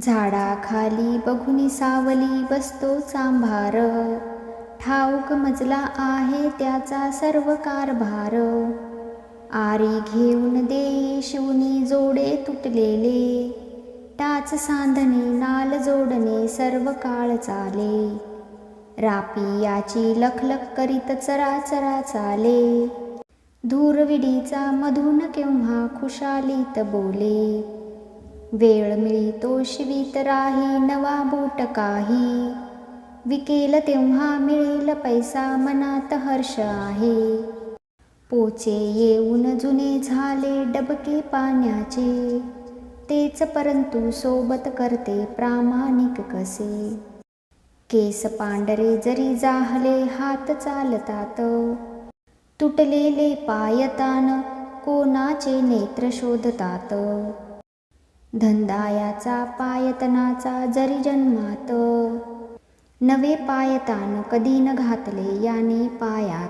झाडाखाली बघुनी सावली बसतो चांभार ठाऊक मजला आहे त्याचा सर्व कारभार. आरी घेऊन देई शिवनी जोडे तुटलेले. टाच सांधणे नाल जोडणे सर्व काळ चाले. रापी याची लखलख करीत चराचरा चाले. धूरविडीचा मधून केव्हा खुशालीत बोले. वेळ मिळतो शिवीत राही नवा बूट काही. विकेल तेव्हा मिळेल पैसा मनात हर्ष आहे. पोचे येऊन जुने झाले डबके पाण्याचे. तेच परंतु सोबत करते प्रामाणिक कसे. केस पांढरे जरी जाहले हात चालतात. तुटलेले पायतान कोणाचे नेत्र शोधतात. धंदायाचा पायतनाचा जरी जन्मात. नवे पायतान कधी न घातले याने पाया